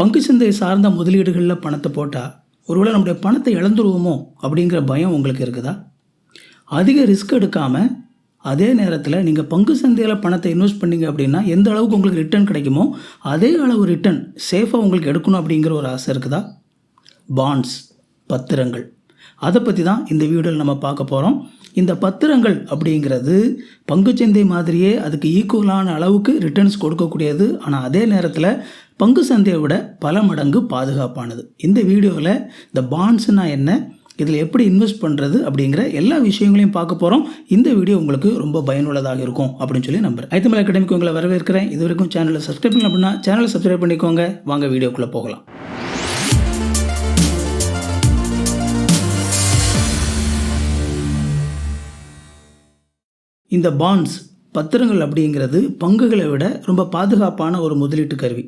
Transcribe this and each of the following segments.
பங்கு சந்தை சார்ந்த முதலீடுகளில் பணத்தை போட்டால் ஒருவேளை நம்முடைய பணத்தை இழந்துருவோமோ அப்படிங்கிற பயம் உங்களுக்கு இருக்குதா? அதிக ரிஸ்க் எடுக்காமல் அதே நேரத்தில் நீங்கள் பங்கு சந்தையில் பணத்தை இன்வெஸ்ட் பண்ணீங்க அப்படின்னா எந்த அளவுக்கு உங்களுக்கு ரிட்டர்ன் கிடைக்குமோ அதே அளவு ரிட்டர்ன் சேஃபாக உங்களுக்கு எடுக்கணும் அப்படிங்கிற ஒரு ஆசை இருக்குதா? பாண்ட்ஸ் பத்திரங்கள். அதை பற்றி தான் இந்த வீடியோவில் நம்ம பார்க்க போகிறோம் இந்த பத்திரங்கள் அப்படிங்கிறது பங்குச்சந்தை மாதிரியே அதுக்கு ஈக்குவலான அளவுக்கு ரிட்டர்ன்ஸ் கொடுக்கக்கூடியது. ஆனால் அதே நேரத்தில் பங்கு சந்தையை விட பல மடங்கு பாதுகாப்பானது. இந்த வீடியோவில் இந்த பாண்ட்ஸ்னா என்ன இதில் எப்படி இன்வெஸ்ட் பண்ணுறது அப்படிங்கிற எல்லா விஷயங்களையும் பார்க்க போகிறோம் இந்த வீடியோ உங்களுக்கு ரொம்ப பயனுள்ளதாக இருக்கும் அப்படின்னு சொல்லி நம்புறேன். ஐத்தமிழ் அகாடமிக்கு உங்களை வரவேற்கிறேன். இது வரைக்கும் சேனலை சப்ஸ்கிரைப் பண்ணல அப்படின்னா சேனலை சப்ஸ்கிரைப் பண்ணிக்கோங்க. வாங்க வீடியோக்குள்ளே போகலாம். இந்த பாண்ட்ஸ் பத்திரங்கள் அப்படிங்கிறது பங்குகளை விட ரொம்ப பாதுகாப்பான ஒரு முதலீட்டு கருவி.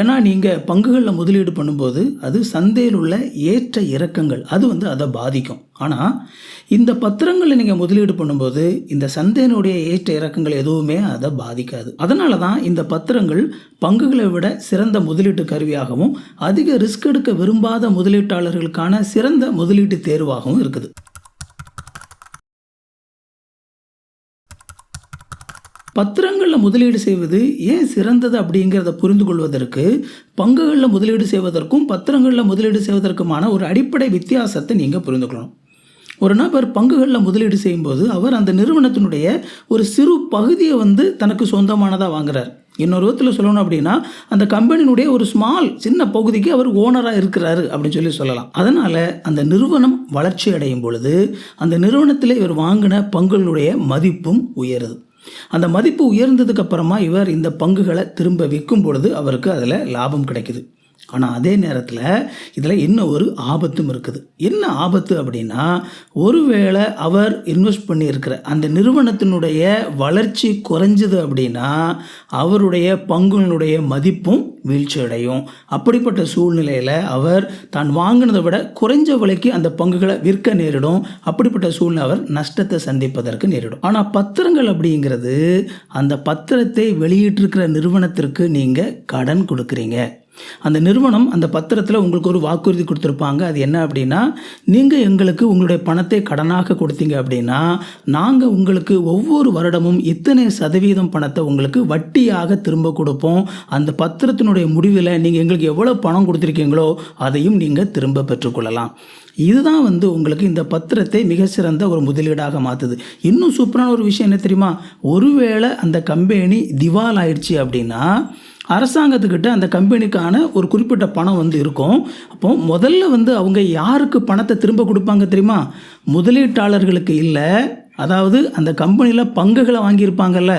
ஏன்னா நீங்கள் பங்குகளில் முதலீடு பண்ணும்போது அது சந்தையில் உள்ள ஏற்ற இறக்கங்கள் அது வந்து அதை பாதிக்கும். ஆனால் இந்த பத்திரங்களில் நீங்கள் முதலீடு பண்ணும்போது இந்த சந்தையினுடைய ஏற்ற இறக்கங்கள் எதுவுமே அதை பாதிக்காது. அதனால தான் இந்த பத்திரங்கள் பங்குகளை விட சிறந்த முதலீட்டு கருவியாகவும் அதிக ரிஸ்க் எடுக்க விரும்பாத முதலீட்டாளர்களுக்கான சிறந்த முதலீட்டு தேர்வாகவும் இருக்குது. பத்திரங்களில் முதலீடு செய்வது ஏன் சிறந்தது அப்படிங்கிறத புரிந்து கொள்வதற்கு பங்குகளில் முதலீடு செய்வதற்கும் பத்திரங்களில் முதலீடு செய்வதற்குமான ஒரு அடிப்படை வித்தியாசத்தை நீங்கள் புரிந்து கொள்ளணும் ஒரு நபர் பங்குகளில் முதலீடு செய்யும்போது அவர் அந்த நிறுவனத்தினுடைய ஒரு சிறு பகுதியை வந்து தனக்கு சொந்தமானதாக வாங்குறார். இன்னொரு விதத்தில் சொல்லணும் அப்படின்னா அந்த கம்பெனியினுடைய ஒரு ஸ்மால் சின்ன பகுதிக்கு அவர் ஓனராக இருக்கிறாரு அப்படின்னு சொல்லி சொல்லலாம். அதனால் அந்த நிறுவனம் வளர்ச்சி அடையும் பொழுது அந்த நிறுவனத்தில் இவர் வாங்கின பங்குகளுடைய மதிப்பும் உயருது. அந்த மதிப்பு உயர்ந்ததுக்கு அப்புறமா இவர் இந்த பங்குகளை திரும்ப விற்கும் பொழுது அவருக்கு அதில் லாபம் கிடைக்குது. ஆனால் அதே நேரத்தில் இதில் இன்னும் ஒரு ஆபத்தும் இருக்குது. என்ன ஆபத்து அப்படின்னா ஒருவேளை அவர் இன்வெஸ்ட் பண்ணியிருக்கிற அந்த நிறுவனத்தினுடைய வளர்ச்சி குறைஞ்சது அப்படின்னா அவருடைய பங்குகளுடைய மதிப்பும் வீழ்ச்சி அடையும் அப்படிப்பட்ட சூழ்நிலையில் அவர் தான் வாங்கினதை விட குறைஞ்ச விலைக்கு அந்த பங்குகளை விற்க நேரிடும். அப்படிப்பட்ட சூழ்நிலை அவர் நஷ்டத்தை சந்திப்பதற்கு நேரிடும். ஆனால் பத்திரங்கள் அப்படிங்கிறது அந்த பத்திரத்தை வெளியிட்டிருக்கிற நிறுவனத்திற்கு நீங்கள் கடன் கொடுக்குறீங்க. அந்த நிறுவனம் அந்த பத்திரத்தில் உங்களுக்கு ஒரு வாக்குறுதி கொடுத்துருப்பாங்க. அது என்ன அப்படின்னா நீங்கள் எங்களுக்கு உங்களுடைய பணத்தை கடனாக கொடுத்தீங்க அப்படின்னா நாங்கள் உங்களுக்கு ஒவ்வொரு வருடமும் இத்தனை சதவீதம் பணத்தை உங்களுக்கு வட்டியாக திரும்ப கொடுப்போம். அந்த பத்திரத்தினுடைய முடிவில் நீங்கள் எங்களுக்கு எவ்வளோ பணம் கொடுத்துருக்கீங்களோ அதையும் நீங்கள் திரும்ப பெற்றுக்கொள்ளலாம். இதுதான் வந்து உங்களுக்கு இந்த பத்திரத்தை மிகச்சிறந்த ஒரு முதலீடாக மாற்றுது இன்னும் சூப்பரான ஒரு விஷயம் என்ன தெரியுமா? ஒருவேளை அந்த கம்பெனி திவால் ஆயிடுச்சு அப்படின்னா அரசாங்கத்துக்கிட்ட அந்த கம்பெனிக்கான ஒரு குறிப்பிட்ட பணம் வந்து இருக்கும். அப்போ முதல்ல வந்து அவங்க யாருக்கு பணத்தை திரும்ப கொடுப்பாங்க தெரியுமா? முதலீட்டாளர்களுக்கு இல்லை அதாவது அந்த கம்பெனியில் பங்குகளை வாங்கியிருப்பாங்கல்ல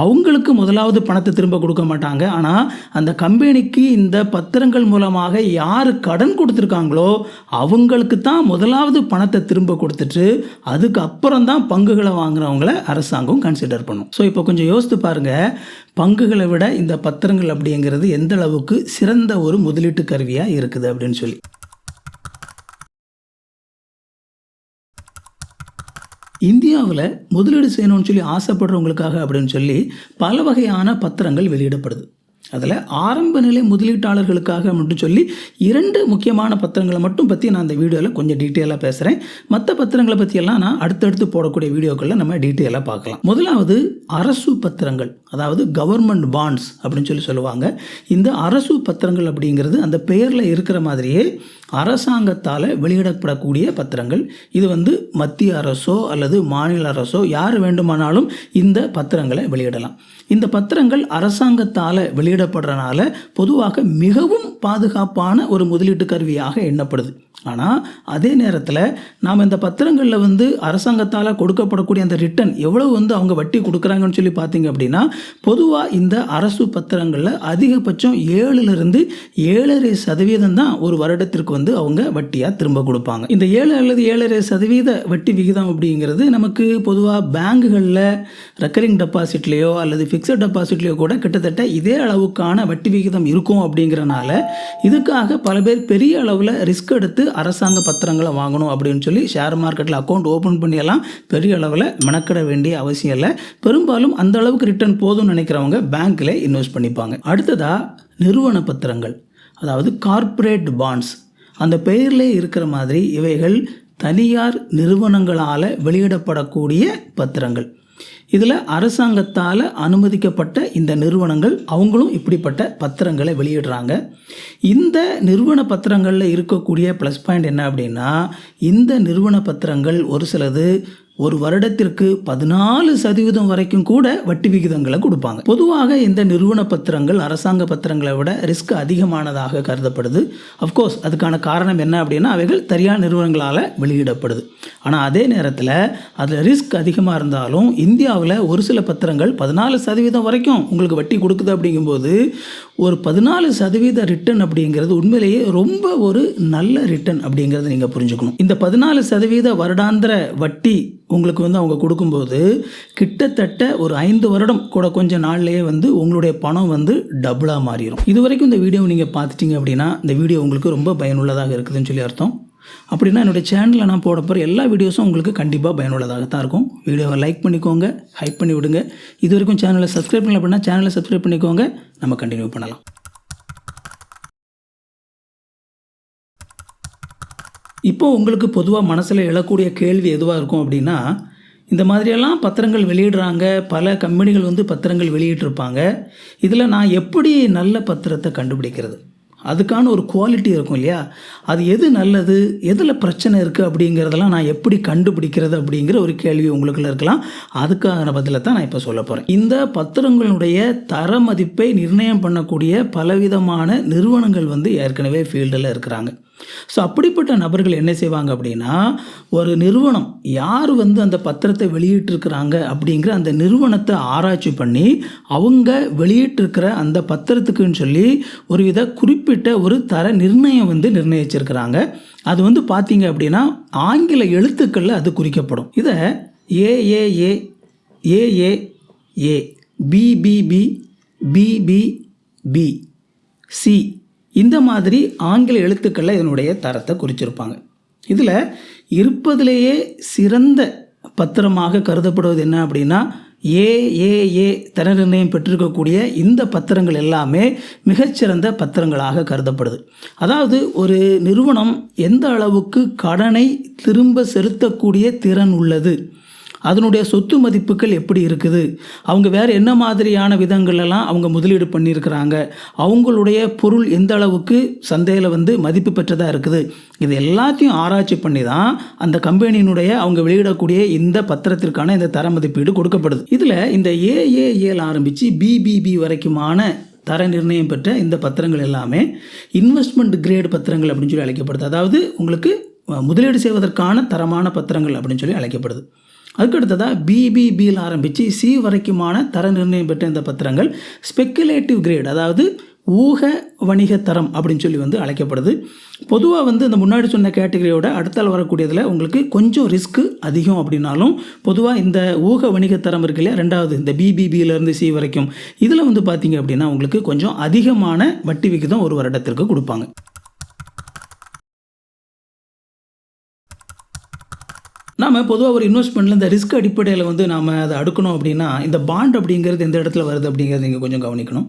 அவங்களுக்கு முதலாவது பணத்தை திரும்ப கொடுக்க மாட்டாங்க. ஆனால் அந்த கம்பெனிக்கு இந்த பத்திரங்கள் மூலமாக யார் கடன் கொடுத்துருக்காங்களோ அவங்களுக்கு தான் முதலாவது பணத்தை திரும்ப கொடுத்துட்டு அதுக்கப்புறம் தான் பங்குகளை வாங்குறவங்கள அரசாங்கம் கன்சிடர் பண்ணும். ஸோ இப்போ கொஞ்சம் யோசித்து பாருங்கள் பங்குகளை விட இந்த பத்திரங்கள் அப்படிங்கிறது எந்த அளவுக்கு சிறந்த ஒரு முதலீட்டு கருவியாக இருக்குது அப்படின்னு சொல்லி. இந்தியாவில் முதலீடு செய்யணும்னு சொல்லி ஆசைப்படுறவங்களுக்காக அப்படின்னு சொல்லி பல வகையான பத்திரங்கள் வெளியிடப்படுது. அதில் ஆரம்ப நிலை முதலீட்டாளர்களுக்காக மட்டும் சொல்லி இரண்டு முக்கியமான பத்திரங்களை மட்டும் பற்றி நான் இந்த வீடியோவில் கொஞ்சம் டீட்டெயிலாக பேசுகிறேன் மற்ற பத்திரங்களை பற்றியெல்லாம் நான் அடுத்தடுத்து போடக்கூடிய வீடியோக்களில் நம்ம டீட்டெயிலாக பார்க்கலாம். முதலாவது அரசு பத்திரங்கள் அதாவது கவர்மெண்ட் பாண்ட்ஸ் அப்படின்னு சொல்லி சொல்லுவாங்க. இந்த அரசு பத்திரங்கள் அப்படிங்கிறது அந்த பெயரில் இருக்கிற மாதிரியே அரசாங்கத்தால் வெளியிடப்படக்கூடிய பத்திரங்கள். இது வந்து மத்திய அரசோ அல்லது மாநில அரசோ யார் வேண்டுமானாலும் இந்த பத்திரங்களை வெளியிடலாம். இந்த பத்திரங்கள் அரசாங்கத்தால் வெளியிடப்படுறனால பொதுவாக மிகவும் பாதுகாப்பான ஒரு முதலீட்டு கருவியாக எண்ணப்படுது. ஆனால் அதே நேரத்தில் நாம் இந்த பத்திரங்களில் வந்து அரசாங்கத்தால் கொடுக்கப்படக்கூடிய அந்த ரிட்டர்ன் எவ்வளவு வந்து அவங்க வட்டி கொடுக்குறாங்கன்னு சொல்லி பார்த்தீங்க அப்படின்னா பொதுவாக இந்த அரசு பத்திரங்களில் அதிகபட்சம் ஏழுலேருந்து ஏழரை சதவீதம் தான் ஒரு வருடத்திற்கு வந்து அவங்க வட்டியாக திரும்ப கொடுப்பாங்க. இந்த ஏழு அல்லது ஏழரை சதவீத வட்டி விகிதம் அப்படிங்கிறது நமக்கு பொதுவாக பேங்குகளில் ரெக்கரிங் டெபாசிட்லேயோ அல்லது ஃபிக்ஸட் டெபாசிட்லேயோ கூட கிட்டத்தட்ட இதே அளவுக்கான வட்டி விகிதம் இருக்கும் அப்படிங்கிறனால இதுக்காக பல பேர் பெரிய அளவில் ரிஸ்க் எடுத்து அரசாங்க பத்திரங்களை வாங்கணும் அப்படின்னு சொல்லி ஷேர் மார்க்கெட்டில் அக்கௌண்ட் ஓப்பன் பண்ணியெல்லாம் பெரிய அளவில் மெனக்கிட வேண்டிய அவசியம் இல்லை. பெரும்பாலும் அந்த அளவுக்கு ரிட்டர்ன் போதும்னு நினைக்கிறவங்க பேங்க்கில் இன்வெஸ்ட் பண்ணிப்பாங்க. அடுத்ததாக நிறுவன பத்திரங்கள். அதாவது கார்ப்பரேட் பாண்ட்ஸ் அந்த பெயர்லே இருக்கிற மாதிரி இவைகள் தனியார் நிறுவனங்களால் வெளியிடப்படக்கூடிய பத்திரங்கள். இதில் அரசாங்கத்தால் அனுமதிக்கப்பட்ட இந்த நிறுவனங்கள் அவங்களும் இப்படிப்பட்ட பத்திரங்களை வெளியிடுறாங்க. இந்த நிறுவன பத்திரங்களில் இருக்கக்கூடிய ப்ளஸ் பாயிண்ட் என்ன அப்படின்னா இந்த நிறுவன பத்திரங்கள் ஒரு சிலது ஒரு வருடத்திற்கு பதினாலு சதவீதம் வரைக்கும் கூட வட்டி விகிதங்களை கொடுப்பாங்க. பொதுவாக இந்த நிறுவன பத்திரங்கள் அரசாங்க பத்திரங்களை விட ரிஸ்க் அதிகமானதாக கருதப்படுது. அஃப்கோர்ஸ் அதுக்கான காரணம் என்ன அப்படின்னா அவைகள் தனியார் நிறுவனங்களால் வெளியிடப்படுது. ஆனால் அதே நேரத்தில் அதில் ரிஸ்க் அதிகமாக இருந்தாலும் இந்தியா இந்தியாவில் ஒரு சில பத்திரங்கள் பதினாலு சதவீதம் வரைக்கும் உங்களுக்கு வட்டி கொடுக்குது அப்படிங்கும்போது ஒரு பதினாலு சதவீத ரிட்டர்ன் அப்படிங்கிறது உண்மையிலேயே ரொம்ப ஒரு நல்ல ரிட்டர்ன் அப்படிங்கிறத நீங்கள் புரிஞ்சுக்கணும். இந்த பதினாலு சதவீத வருடாந்திர வட்டி உங்களுக்கு வந்து அவங்க கொடுக்கும்போது கிட்டத்தட்ட ஒரு ஐந்து வருடம் கூட கொஞ்சம் நாள்லேயே வந்து உங்களுடைய பணம் வந்து டபுளாக மாறிடும் இது வரைக்கும் இந்த வீடியோவை நீங்கள் பார்த்துட்டீங்க அப்படின்னா இந்த வீடியோ உங்களுக்கு ரொம்ப பயனுள்ளதாக இருக்குதுன்னு சொல்லி அர்த்தம். அப்படின்னா என்னுடைய சேனலில் நான் போட போகிற எல்லா வீடியோஸும் உங்களுக்கு கண்டிப்பாக பயனுள்ளதாக தான் இருக்கும். வீடியோவை லைக் பண்ணிக்கோங்க ஹைப் பண்ணி விடுங்க. இது வரைக்கும் சேனலை சப்ஸ்கிரைப் பண்ணல அப்படின்னா சேனலை சப்ஸ்கிரைப் பண்ணிக்கோங்க. நம்ம கண்டினியூ பண்ணலாம். இப்போ உங்களுக்கு பொதுவாக மனசில் எழக்கூடிய கேள்வி எதுவாக இருக்கும் அப்படின்னா இந்த மாதிரியெல்லாம் பத்திரங்கள் வெளியிடுறாங்க. பல கம்பெனிகள் வந்து பத்திரங்கள் வெளியிட்டிருப்பாங்க. இதில் நான் எப்படி நல்ல பத்திரத்தை கண்டுபிடிக்கிறது? அதுக்கான ஒரு குவாலிட்டி இருக்கும் இல்லையா? அது எது நல்லது எதில் பிரச்சனை இருக்குது அப்படிங்கிறதெல்லாம் நான் எப்படி கண்டுபிடிக்கிறது அப்படிங்கிற ஒரு கேள்வி உங்களுக்குள்ள இருக்கலாம். அதுக்கான பதிலை தான் நான் இப்போ சொல்ல போகிறேன் இந்த பத்திரங்களுடைய தர மதிப்பை நிர்ணயம் பண்ணக்கூடிய பலவிதமான நிறுவனங்கள் வந்து ஏற்கனவே ஃபீல்டில் இருக்கிறாங்க. ஸோ அப்படிப்பட்ட நபர்கள் என்ன செய்வாங்க அப்படின்னா ஒரு நிறுவனம் யார் வந்து அந்த பத்திரத்தை வெளியிட்டிருக்கிறாங்க அப்படிங்கிற அந்த நிறுவனத்தை ஆராய்ச்சி பண்ணி அவங்க வெளியிட்டிருக்கிற அந்த பத்திரத்துக்குன்னு சொல்லி ஒரு வித குறிப்பிட்ட ஒரு தர நிர்ணயம் வந்து நிர்ணயிச்சிருக்கிறாங்க. அது வந்து பார்த்தீங்க அப்படின்னா ஆங்கில எழுத்துக்களில் அது குறிக்கப்படும். இதை AAA AA A BBB BBB C இந்த மாதிரி ஆங்கில எழுத்துக்களில் இதனுடைய தரத்தை குறிச்சிருப்பாங்க. இதில் இருப்பதிலேயே சிறந்த பத்திரமாக கருதப்படுவது என்ன அப்படின்னா ஏஏஏ தன நிர்ணயம் பெற்றிருக்கக்கூடிய இந்த பத்திரங்கள் எல்லாமே மிகச்சிறந்த பத்திரங்களாக கருதப்படுது. அதாவது ஒரு நிறுவனம் எந்த அளவுக்கு கடனை திரும்ப செலுத்தக்கூடிய திறன் உள்ளது? அதனுடைய சொத்து மதிப்புகள் எப்படி இருக்குது? அவங்க வேறு என்ன மாதிரியான விதங்களெல்லாம் அவங்க முதலீடு பண்ணியிருக்கிறாங்க? அவங்களுடைய பொருள் எந்த அளவுக்கு சந்தையில் வந்து மதிப்பு பெற்றதாக இருக்குது? இது எல்லாத்தையும் ஆராய்ச்சி பண்ணி தான் அந்த கம்பெனியினுடைய அவங்க வெளியிடக்கூடிய இந்த பத்திரத்திற்கான இந்த தர மதிப்பீடு கொடுக்கப்படுது. இதில் இந்த ஏஏஏல ஆரம்பித்து பிபிபி வரைக்குமான தர நிர்ணயம் பெற்ற இந்த பத்திரங்கள் எல்லாமே இன்வெஸ்ட்மெண்ட் கிரேட் பத்திரங்கள் அப்படின்னு சொல்லி அழைக்கப்படுது. அதாவது உங்களுக்கு முதலீடு செய்வதற்கான தரமான பத்திரங்கள் அப்படின்னு சொல்லி அழைக்கப்படுது. அதுக்கடுத்ததாக பிபிபியில் ஆரம்பித்து சி வரைக்குமான தர நிர்ணயம் பெற்ற இந்த பத்திரங்கள் ஸ்பெக்குலேட்டிவ் கிரேட் அதாவது ஊக வணிக தரம் அப்படின்னு சொல்லி வந்து அழைக்கப்படுது. பொதுவாக வந்து இந்த முன்னாடி சொன்ன கேட்டகரியோட அடுத்தால் வரக்கூடியதில் உங்களுக்கு கொஞ்சம் ரிஸ்க்கு அதிகம் அப்படின்னாலும் பொதுவாக இந்த ஊக வணிக தரம் இருக்கு இல்லையா ரெண்டாவது இந்த பிபிபியிலேருந்து சி வரைக்கும். இதில் வந்து பார்த்தீங்க அப்படின்னா உங்களுக்கு கொஞ்சம் அதிகமான வட்டி விகிதம் ஒரு வருடத்திற்கு கொடுப்பாங்க. நாம் பொதுவாக ஒரு இன்வெஸ்ட்மெண்ட்டில் இந்த ரிஸ்க் அடிப்படையில் வந்து நாம் அதை அடுக்கணும் அப்படின்னா இந்த பாண்ட் அப்படிங்கிறது எந்த இடத்துல வருது அப்படிங்கிறது நீங்கள் கொஞ்சம் கவனிக்கணும்.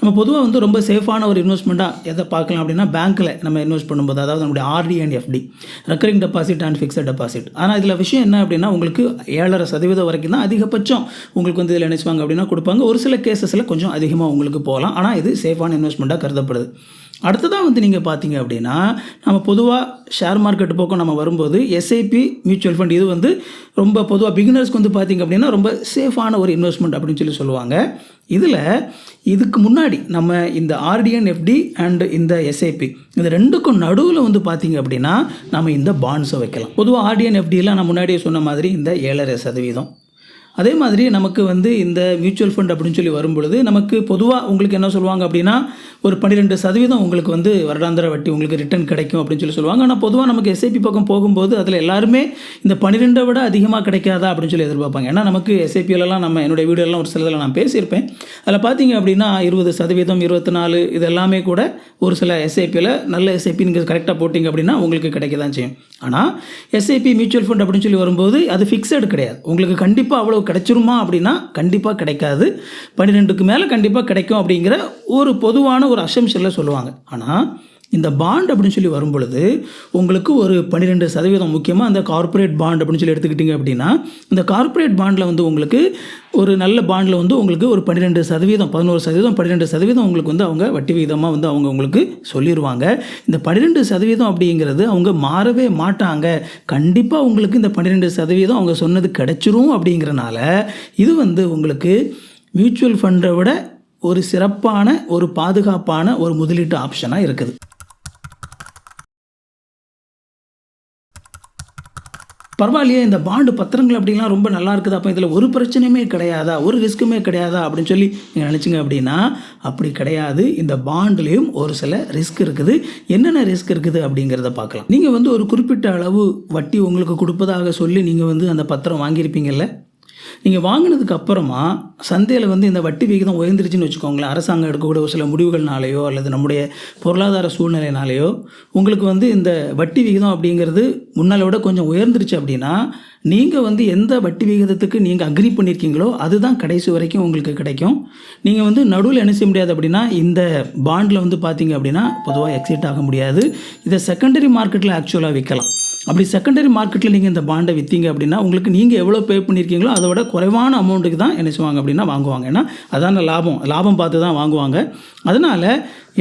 நம்ம பொதுவாக வந்து ரொம்ப சேஃபான ஒரு இன்வெஸ்ட்மெண்ட்டாக எதை பார்க்கலாம் அப்படின்னா பேங்க்கில் நம்ம இன்வெஸ்ட் பண்ணும்போது அதாவது நம்முடைய RD and FD recurring deposit and fixed deposit ஆனால் இதில் விஷயம் என்ன அப்படின்னா உங்களுக்கு ஏழரை சதவீதம் வரைக்கும் தான் அதிகபட்சம் உங்களுக்கு வந்து இதில் நினைச்சுவாங்க அப்படின்னா கொடுப்பாங்க. ஒரு சில கேசஸில் கொஞ்சம் அதிகமாக உங்களுக்கு போகலாம். ஆனால் இது சேஃபான இன்வெஸ்ட்மெண்ட்டாக கருதப்படுது. அடுத்ததாக வந்து நீங்கள் பார்த்தீங்க அப்படின்னா நம்ம பொதுவாக ஷேர் மார்க்கெட் பக்கம் நம்ம வரும்போது எஸ்ஐபி மியூச்சுவல் ஃபண்ட் இது வந்து ரொம்ப பொதுவாக பிகினர்ஸ்க்கு வந்து பார்த்தீங்க அப்படின்னா ரொம்ப சேஃபான ஒரு இன்வெஸ்ட்மெண்ட் அப்படின்னு சொல்லி சொல்லுவாங்க. இதில் இதுக்கு முன்னாடி நம்ம இந்த ஆர்டிஎன் எஃப்டி அண்ட் இந்த எஸ்ஐபி இந்த ரெண்டுக்கும் நடுவில் வந்து பார்த்தீங்க அப்படின்னா நம்ம இந்த பாண்ட்ஸை வைக்கலாம். பொதுவாக ஆர்டிஎன் எஃப்டிலாம் நான் முன்னாடியே சொன்ன மாதிரி இந்த ஏழரை சதவீதம். அதே மாதிரி நமக்கு வந்து இந்த மியூச்சுவல் ஃபண்ட் அப்படின்னு சொல்லி வரும்பொழுது நமக்கு பொதுவாக உங்களுக்கு என்ன சொல்லுவாங்க அப்படின்னா ஒரு பன்னிரெண்டு சதவீதம் உங்களுக்கு வந்து வருடாந்திர வட்டி உங்களுக்கு ரிட்டர்ன் கிடைக்கும் அப்படின்னு சொல்லி சொல்லுவாங்க. ஆனால் பொதுவாக நமக்கு எஸ்ஐபி பக்கம் போகும்போது அதில் எல்லாருமே இந்த பன்னிரெண்டை விட அதிகமாக கிடைக்காதா அப்படின்னு சொல்லி எதிர்பார்ப்பாங்க. ஏன்னா நமக்கு எஸ்ஐபியிலலாம் நம்ம என்னுடைய வீடியோலாம் ஒரு சிலதில் நான் பேசியிருப்பேன். அதில் பார்த்தீங்க அப்படின்னா இருபது சதவீதம் இருபத்தி நாலு இது எல்லாமே கூட ஒரு சில எஸ்ஐபியில் நல்ல எஸ்ஐபி நீங்கள் கரெக்டாக போட்டிங்க அப்படின்னா உங்களுக்கு கிடைக்க தான் செய்யும் ஆனால் எஸ்ஐபி மியூச்சுவல் ஃபண்ட் அப்படின்னு சொல்லி வரும்போது அது ஃபிக்ஸடு கிடையாது. உங்களுக்கு கண்டிப்பாக அவ்வளோ கிடைச்சிருமா அப்படின்னா கண்டிப்பாக கிடைக்காது. பன்னிரெண்டுக்கு மேலே கண்டிப்பாக கிடைக்கும் அப்படிங்கிற ஒரு பொதுவான ஒரு அசம்ஷனில் சொல்லுவாங்க. ஆனால் இந்த பாண்ட் அப்படின்னு சொல்லி வரும் பொழுது உங்களுக்கு ஒரு பன்னிரெண்டு சதவீதம் முக்கியமாக அந்த கார்ப்பரேட் பாண்ட் அப்படின்னு சொல்லி எடுத்துக்கிட்டிங்க அப்படின்னா இந்த கார்ப்பரேட் பாண்டில் வந்து உங்களுக்கு ஒரு நல்ல பாண்டில் வந்து உங்களுக்கு ஒரு பன்னிரெண்டு சதவீதம் பதினோரு சதவீதம் பன்னிரெண்டு சதவீதம் உங்களுக்கு வந்து அவங்க வட்டி விகிதமாக வந்து அவங்க உங்களுக்கு சொல்லிடுவாங்க இந்த பன்னிரெண்டு சதவீதம் அப்படிங்கிறது அவங்க மாறவே மாட்டாங்க. கண்டிப்பாக உங்களுக்கு இந்த பன்னிரெண்டு சதவீதம் அவங்க சொன்னது கிடச்சிரும் அப்படிங்கிறனால இது வந்து உங்களுக்கு மியூச்சுவல் ஃபண்டை விட ஒரு சிறப்பான ஒரு பாதுகாப்பான ஒரு முதலீட்டு ஆப்ஷனாக இருக்குது. பரவாயில்லையே இந்த பாண்டு பத்திரங்கள் அப்படிலாம் ரொம்ப நல்லா இருக்குது அப்போ இதில் ஒரு பிரச்சனையுமே கிடையாதா? ஒரு ரிஸ்க்குமே கிடையாதா? அப்படின்னு சொல்லி நீங்கள் நினச்சிங்க அப்படின்னா அப்படி கிடையாது. இந்த பாண்ட்லேயும் ஒரு சில ரிஸ்க் இருக்குது. என்னென்ன ரிஸ்க் இருக்குது அப்படிங்கிறத பார்க்கலாம். நீங்கள் வந்து ஒரு குறிப்பிட்ட அளவு வட்டி உங்களுக்கு கொடுப்பதாக சொல்லி நீங்கள் வந்து அந்த பத்திரம் வாங்கியிருப்பீங்கல்ல? நீங்கள் வாங்கினதுக்கு அப்புறமா சந்தையில் வந்து இந்த வட்டி விகிதம் உயர்ந்துருச்சுன்னு வச்சுக்கோங்களேன். அரசாங்கம் எடுக்கக்கூடிய ஒரு சில முடிவுகள்னாலேயோ அல்லது நம்முடைய பொருளாதார சூழ்நிலைனாலேயோ உங்களுக்கு வந்து இந்த வட்டி விகிதம் அப்படிங்கிறது முன்னால் விட கொஞ்சம் உயர்ந்துருச்சு அப்படின்னா நீங்கள் வந்து எந்த வட்டி விகிதத்துக்கு நீங்கள் அக்ரி பண்ணியிருக்கீங்களோ அதுதான் கடைசி வரைக்கும் உங்களுக்கு கிடைக்கும். நீங்கள் வந்து நடுவில் என்ன செய்ய முடியாது அப்படின்னா இந்த பாண்டில் வந்து பார்த்தீங்க அப்படின்னா பொதுவாக எக்ஸிட் ஆக முடியாது. இதை செகண்டரி மார்க்கெட்டில் ஆக்சுவலாக விற்கலாம் அப்படி செகண்டரி மார்க்கெட்டில் நீங்கள் இந்த பாண்டை விற்றீங்க அப்படின்னா உங்களுக்கு நீங்கள் எவ்வளோ பே பண்ணியிருக்கீங்களோ அதை விட குறைவான அமௌண்ட்டுக்கு தான் என்ன செய்வாங்க அப்படின்னா வாங்குவாங்க. ஏன்னா அதான லாபம். லாபம் பார்த்து தான் வாங்குவாங்க. அதனால்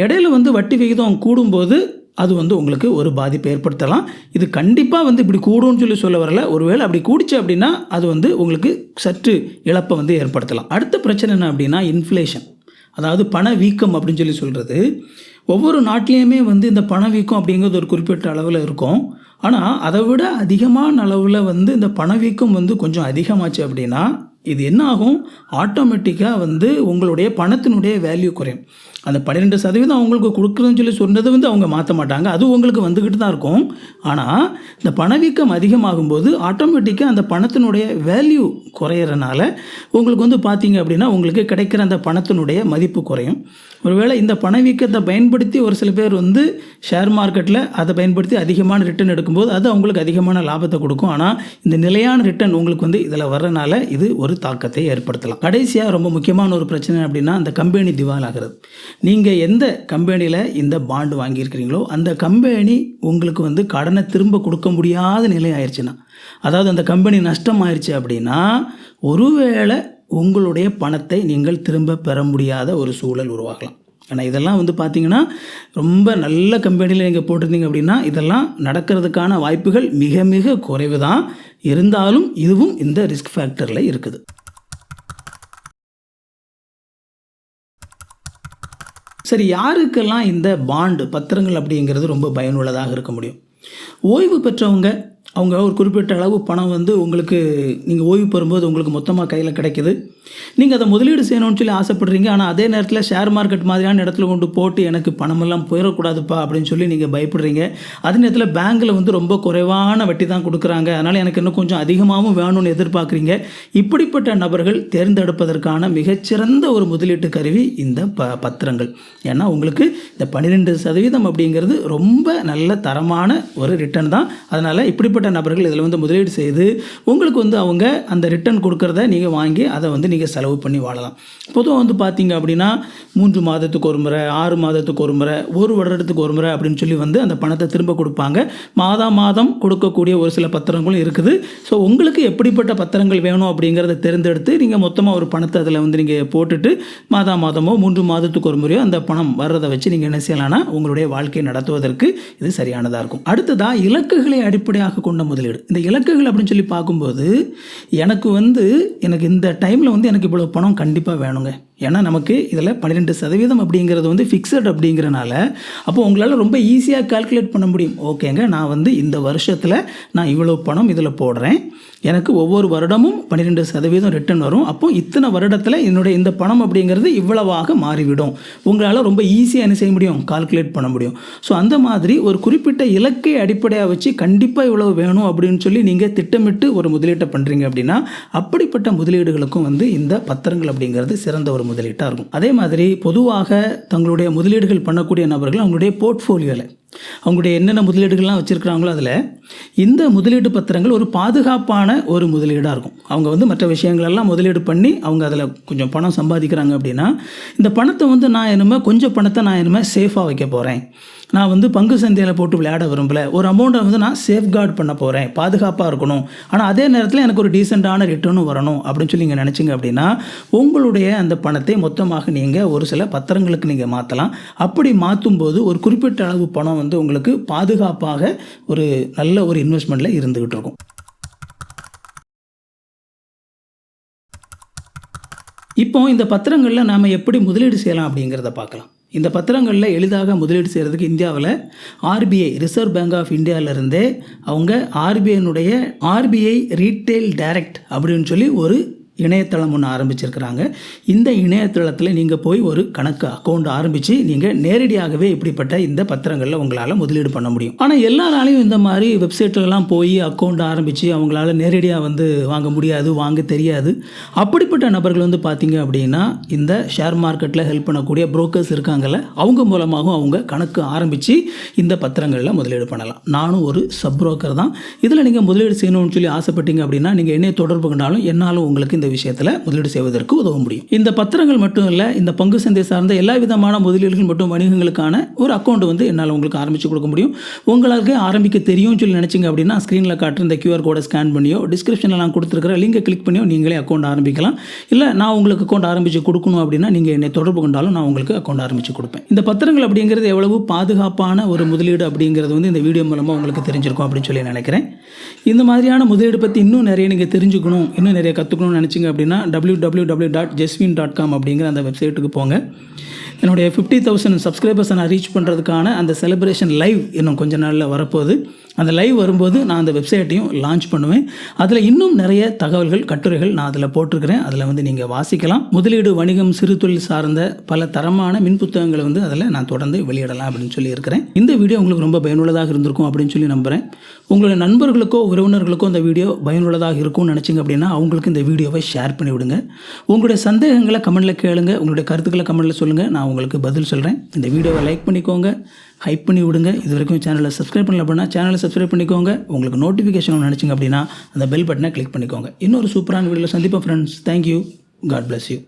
இடையில வந்து வட்டி விகிதம் கூடும்போது அது வந்து உங்களுக்கு ஒரு பாதிப்பை ஏற்படுத்தலாம். இது கண்டிப்பாக வந்து இப்படி கூடும்னு சொல்லி சொல்ல வரல. ஒருவேளை அப்படி கூடிச்சு அப்படின்னா அது வந்து உங்களுக்கு சற்று இழப்பை வந்து ஏற்படுத்தலாம். அடுத்த பிரச்சனை என்ன அப்படின்னா இன்ஃப்ளேஷன் அதாவது பண வீக்கம் அப்படின்னு சொல்லி சொல்கிறது ஒவ்வொரு நாட்டிலையுமே வந்து இந்த பணவீக்கம் அப்படிங்கிறது ஒரு குறிப்பிட்ட அளவில் இருக்கும். ஆனால் அதை விட அதிகமான அளவில் வந்து இந்த பணவீக்கம் வந்து கொஞ்சம் அதிகமாச்சு அப்படின்னா இது என்ன ஆகும்? ஆட்டோமேட்டிக்காக வந்து உங்களுடைய பணத்தினுடைய வேல்யூ குறையும். அந்த பன்னிரெண்டு சதவீதம் அவங்களுக்கு கொடுக்குறதுன்னு சொல்லி சொன்னது வந்து அவங்க மாற்ற மாட்டாங்க. அது உங்களுக்கு வந்துக்கிட்டு தான் இருக்கும். ஆனால் இந்த பணவீக்கம் அதிகமாகும்போது ஆட்டோமேட்டிக்காக அந்த பணத்தினுடைய வேல்யூ குறையிறனால உங்களுக்கு வந்து பார்த்தீங்க அப்படின்னா உங்களுக்கு கிடைக்கிற அந்த பணத்தினுடைய மதிப்பு குறையும். ஒருவேளை இந்த பணவீக்கத்தை பயன்படுத்தி ஒரு சில பேர் வந்து ஷேர் மார்க்கெட்டில் அதை பயன்படுத்தி அதிகமான ரிட்டர்ன் எடுக்கும்போது அது அவங்களுக்கு அதிகமான லாபத்தை கொடுக்கும். ஆனால் இந்த நிலையான ரிட்டர்ன் உங்களுக்கு வந்து இதில் வர்றனால இது ஒரு தாக்கத்தை ஏற்படுத்தலாம். கடைசியாக ரொம்ப முக்கியமான ஒரு பிரச்சனை அப்படின்னா அந்த கம்பெனி திவால் ஆகிறது. நீங்கள் எந்த கம்பெனியில் இந்த பாண்டு வாங்கியிருக்கிறீங்களோ அந்த கம்பெனி உங்களுக்கு வந்து கடனை திரும்ப கொடுக்க முடியாத நிலை ஆயிடுச்சுன்னா அதாவது அந்த கம்பெனி நஷ்டம் ஆயிடுச்சு அப்படின்னா ஒருவேளை உங்களுடைய பணத்தை நீங்கள் திரும்ப பெற முடியாத ஒரு சூழல் உருவாகலாம். ஆனால் இதெல்லாம் வந்து பார்த்தீங்கன்னா ரொம்ப நல்ல கம்பெனியில் நீங்கள் போட்டிருந்தீங்க அப்படின்னா இதெல்லாம் நடக்கிறதுக்கான வாய்ப்புகள் மிக மிக குறைவு தான் இருந்தாலும் இதுவும் இந்த ரிஸ்க் ஃபேக்டரில் இருக்குது. சரி யாருக்கெல்லாம் இந்த பாண்டு பத்திரங்கள் அப்படிங்கிறது ரொம்ப பயனுள்ளதாக இருக்க முடியும்? ஓய்வு பெற்றவங்க அவங்க ஒரு குறிப்பிட்ட அளவு பணம் வந்து உங்களுக்கு நீங்கள் ஓய்வு பெறும்போது உங்களுக்கு மொத்தமாக கையில் கிடைக்கிது. நீங்கள் அதை முதலீடு செய்யணும்னு சொல்லி ஆசைப்படுறீங்க. ஆனால் அதே நேரத்தில் ஷேர் மார்க்கெட் மாதிரியான இடத்துல கொண்டு போட்டு எனக்கு பணமெல்லாம் போயிடக்கூடாதுப்பா அப்படின்னு சொல்லி நீங்கள் பயப்படுறீங்க. அதே நேரத்தில் பேங்க்கில் வந்து ரொம்ப குறைவான வட்டி தான் கொடுக்குறாங்க. அதனால் எனக்கு இன்னும் கொஞ்சம் அதிகமாகவும் வேணும்னு எதிர்பார்க்குறீங்க. இப்படிப்பட்ட நபர்கள் தேர்ந்தெடுப்பதற்கான மிகச்சிறந்த ஒரு முதலீட்டு கருவி இந்த ப பத்திரங்கள். ஏன்னா உங்களுக்கு இந்த பன்னிரெண்டு சதவீதம் அப்படிங்கிறது ரொம்ப நல்ல தரமான ஒரு ரிட்டர்ன் தான். அதனால் இப்படிப்பட்ட நபர்கள் இதில் வந்து முதலீடு செய்து உங்களுக்கு வந்து அவங்க அந்த ரிட்டர்ன் கொடுக்குறத நீங்கள் வாங்கி அதை வந்து நீங்கள் செலவு பண்ணி வாழலாம். பொதுவாக வந்து பார்த்தீங்க அப்படின்னா மூன்று மாதத்துக்கு ஒரு முறை ஆறு மாதத்துக்கு ஒரு முறை ஒரு வருடத்துக்கு ஒரு முறை அப்படின்னு சொல்லி வந்து அந்த பணத்தை திரும்ப கொடுப்பாங்க. மாதா மாதம் கொடுக்கக்கூடிய ஒரு சில பத்திரங்களும் இருக்குது. ஸோ உங்களுக்கு எப்படிப்பட்ட பத்திரங்கள் வேணும் அப்படிங்கிறத தேர்ந்தெடுத்து நீங்கள் மொத்தமாக ஒரு பணத்தை அதில் வந்து நீங்கள் போட்டுட்டு மாதா மாதமோ மூன்று மாதத்துக்கு ஒரு முறையோ அந்த பணம் வர்றதை வச்சு நீங்கள் என்ன செய்யலாம்னா உங்களுடைய வாழ்க்கையை நடத்துவதற்கு இது சரியானதாக இருக்கும். அடுத்ததாக இலக்குகளை அடிப்படையாக கொண்டு முதலீடு. இந்த இலக்குகள் அப்படின்னு சொல்லி பார்க்கும்போது எனக்கு வந்து எனக்கு இந்த டைமில் வந்து எனக்கு இவ்வளோ பணம் கண்டிப்பாக வேணுங்க. ஏன்னா நமக்கு இதில் பன்னிரெண்டு சதவீதம் அப்படிங்கிறது வந்து ஃபிக்ஸட் அப்படிங்கிறனால அப்போ உங்களால் ரொம்ப ஈஸியாக கால்குலேட் பண்ண முடியும். ஓகேங்க நான் வந்து இந்த வருஷத்தில் நான் இவ்வளோ பணம் இதில் போடுறேன். எனக்கு ஒவ்வொரு வருடமும் பன்னிரெண்டு சதவீதம் ரிட்டர்ன் வரும். அப்போ இத்தனை வருடத்தில் என்னுடைய இந்த பணம் அப்படிங்கிறது இவ்வளவாக மாறிவிடும். உங்களால் ரொம்ப ஈஸியாக என்ன செய்ய முடியும்? கால்குலேட் பண்ண முடியும். ஸோ அந்த மாதிரி ஒரு குறிப்பிட்ட இலக்கை அடிப்படையாக வச்சு கண்டிப்பாக இவ்வளோ வேணும் அப்படின்னு சொல்லி நீங்கள் திட்டமிட்டு ஒரு முதலீட்டை பண்ணுறீங்க அப்படின்னா அப்படிப்பட்ட முதலீடுகளுக்கும் வந்து இந்த பத்திரங்கள் அப்படிங்கிறது சிறந்த ஒரு முதலீட்டாக இருக்கும். அதே மாதிரி பொதுவாக தங்களுடைய முதலீடுகள் பண்ணக்கூடிய நபர்கள் அவங்களுடைய போர்ட்ஃபோலியோவில் அவங்களுடைய என்னென்ன முதலீடுகள்லாம் வச்சுருக்கிறாங்களோ அதில் இந்த முதலீட்டு பத்திரங்கள் ஒரு பாதுகாப்பான ஒரு முதலீடாக இருக்கும். அவங்க வந்து மற்ற விஷயங்களெல்லாம் முதலீடு பண்ணி அவங்க அதில் கொஞ்சம் பணம் சம்பாதிக்கிறாங்க அப்படின்னா இந்த பணத்தை வந்து நான் என்னமோ கொஞ்சம் பணத்தை நான் என்னமோ சேஃபாக வைக்க போகிறேன் நான் வந்து பங்கு சந்தையில் போட்டு விளையாட விரும்பலை. ஒரு அமௌண்ட்டை வந்து நான் சேஃப்கார்ட் பண்ண போகிறேன் பாதுகாப்பாக இருக்கணும். ஆனால் அதே நேரத்தில் எனக்கு ஒரு டீசெண்டான ரிட்டர்னும் வரணும் அப்படின்னு சொல்லி நீங்கள் நினச்சிங்க அப்படின்னா உங்களுடைய அந்த பணத்தை மொத்தமாக நீங்கள் ஒரு சில பத்திரங்களுக்கு நீங்கள் மாற்றலாம் அப்படி மாற்றும் போது ஒரு குறிப்பிட்ட அளவு பணம் வந்து உங்களுக்கு பாதுகாப்பாக ஒரு நல்ல ஒரு இன்வெஸ்ட்மெண்ட்டில் இருந்துக்கிட்டு இருக்கும். இப்போ இந்த பத்திரங்களில் நாம் எப்படி முதலீடு செய்யலாம் அப்படிங்கிறத பார்க்கலாம். இந்த பத்திரங்களில் எளிதாக முதலீடு செய்கிறதுக்கு இந்தியாவில் ஆர்பிஐ ரிசர்வ் பேங்க் ஆஃப் இந்தியாவிலிருந்தே அவங்க ஆர்பிஐனுடைய ஆர்பிஐ ரீட்டைல் டைரக்ட் அப்படின்னு சொல்லி ஒரு இணையதளம் ஒன்று ஆரம்பிச்சிருக்கிறாங்க. இந்த இணையதளத்தில் நீங்கள் போய் ஒரு கணக்கு அக்கௌண்ட் ஆரம்பித்து நீங்கள் நேரடியாகவே இப்படிப்பட்ட இந்த பத்திரங்களில் உங்களால் முதலீடு பண்ண முடியும். ஆனால் எல்லாராலையும் இந்த மாதிரி வெப்சைட்லலாம் போய் அக்கௌண்ட் ஆரம்பித்து அவங்களால நேரடியாக வந்து வாங்க முடியாது வாங்க தெரியாது. அப்படிப்பட்ட நபர்கள் வந்து பார்த்தீங்க அப்படின்னா இந்த ஷேர் மார்க்கெட்டில் ஹெல்ப் பண்ணக்கூடிய புரோக்கர்ஸ் இருக்காங்கல்ல அவங்க மூலமாகவும் அவங்க கணக்கு ஆரம்பித்து இந்த பத்திரங்களில் முதலீடு பண்ணலாம். நானும் ஒரு சப் புரோக்கர் தான். இதில் நீங்கள் முதலீடு செய்யணும்னு சொல்லி ஆசைப்பட்டீங்க அப்படின்னா நீங்கள் என்னைய தொடர்பு கொண்டாலும் என்னாலும் உங்களுக்கு இந்த விஷயத்தில் முதலீடு செய்வதற்கு உதவ முடியும். இந்த பத்திரங்கள் மட்டும் இல்லை இந்த பங்கு சந்தை சார்ந்த எல்லா விதமான முதலீடுகள் மற்றும் வணிகங்களுக்கான ஒரு அக்கௌண்ட் வந்து என்னால் உங்களுக்கு ஆரம்பித்து கொடுக்க முடியும். உங்களுக்கு ஆரம்பிக்க தெரியும்னு சொல்லி நினச்சிங்க அப்படின்னா ஸ்க்ரீனில் காட்டுற இந்த கியூஆர் கோடை ஸ்கேன் பண்ணியோ டிஸ்கிரிப்ஷனில் நான் கொடுத்துருக்கிற லிங்கை கிளிக் பண்ணியோ நீங்களே அக்கௌண்ட் ஆரம்பிக்கலாம். இல்லை நான் உங்களுக்கு அக்கௌண்ட் ஆரம்பித்து கொடுக்கணும் அப்படின்னா நீங்கள் என்னை தொடர்பு கொண்டாலும் நான் உங்களுக்கு அக்கௌண்ட் ஆரம்பித்து கொடுப்பேன். இந்த பத்திரங்கள் அப்படிங்கிறது எவ்வளவு பாதுகாப்பான ஒரு முதலீடு அப்படிங்கிறது வந்து இந்த வீடியோ மூலமாக உங்களுக்கு தெரிஞ்சிருக்கும் அப்படின்னு சொல்லி நினைக்கிறேன். இந்த மாதிரியான முதலீடு பற்றி இன்னும் நிறைய நீங்கள் தெரிஞ்சுக்கணும் இன்னும் நிறைய கற்றுக்கணும்னு பிடிச்சிங்க அப்படின்னா W W W dot Jeswin dot com அப்படிங்கிற அந்த வெப்சைட்டுக்கு போங்க. என்னுடைய ஃபிஃப்டி தௌசண்ட் சப்ஸ்கிரைபர்ஸை நான் ரீச் பண்ணுறதுக்கான அந்த செலிப்ரேஷன் லைவ் இன்னும் கொஞ்ச நாளில் வரப்போகுது. அந்த லைவ் வரும்போது நான் அந்த வெப்சைட்டையும் லான்ச் பண்ணுவேன். அதில் இன்னும் நிறைய தகவல்கள் கட்டுரைகள் நான் அதில் போட்டிருக்கிறேன். அதில் வந்து நீங்கள் வாசிக்கலாம். முதலீடு வணிகம் சிறு தொழில் சார்ந்த பல தரமான மின் புத்தகங்களை வந்து அதில் நான் தொடர்ந்து வெளியிடலாம் அப்படின்னு சொல்லி இருக்கிறேன் இந்த வீடியோ உங்களுக்கு ரொம்ப பயனுள்ளதாக இருந்திருக்கும் அப்படின்னு சொல்லி நம்புகிறேன் உங்களுடைய நண்பர்களுக்கோ உறவினர்களுக்கோ இந்த வீடியோ பயனுள்ளதாக இருக்கும்னு நினச்சிங்க அப்படின்னா அவங்களுக்கு இந்த வீடியோவை ஷேர் பண்ணி விடுங்க உங்களுடைய சந்தேகங்களை கமெண்ட்டில் கேளுங்க. உங்களுடைய கருத்துக்களை கமெண்ட்டில் சொல்லுங்கள் நான் உங்களுக்கு பதில் சொல்கிறேன் இந்த வீடியோவை லைக் பண்ணிக்கோங்க. ஹைப் பண்ணி விடுங்க. இது வரைக்கும் சேனலை சப்ஸ்கிரைப் பண்ணல அப்படின்னா சேனலை சப்ஸ்கிரைப் பண்ணிக்கோங்க. உங்களுக்கு நோட்டிஃபிகேஷன் நினச்சிங்க அப்படின்னா அந்த பெல் பட்டனை கிளிக் பண்ணிக்கோங்க. இன்னொரு சூப்பரான வீடியோவில் சந்திப்போம் friends thank you god bless you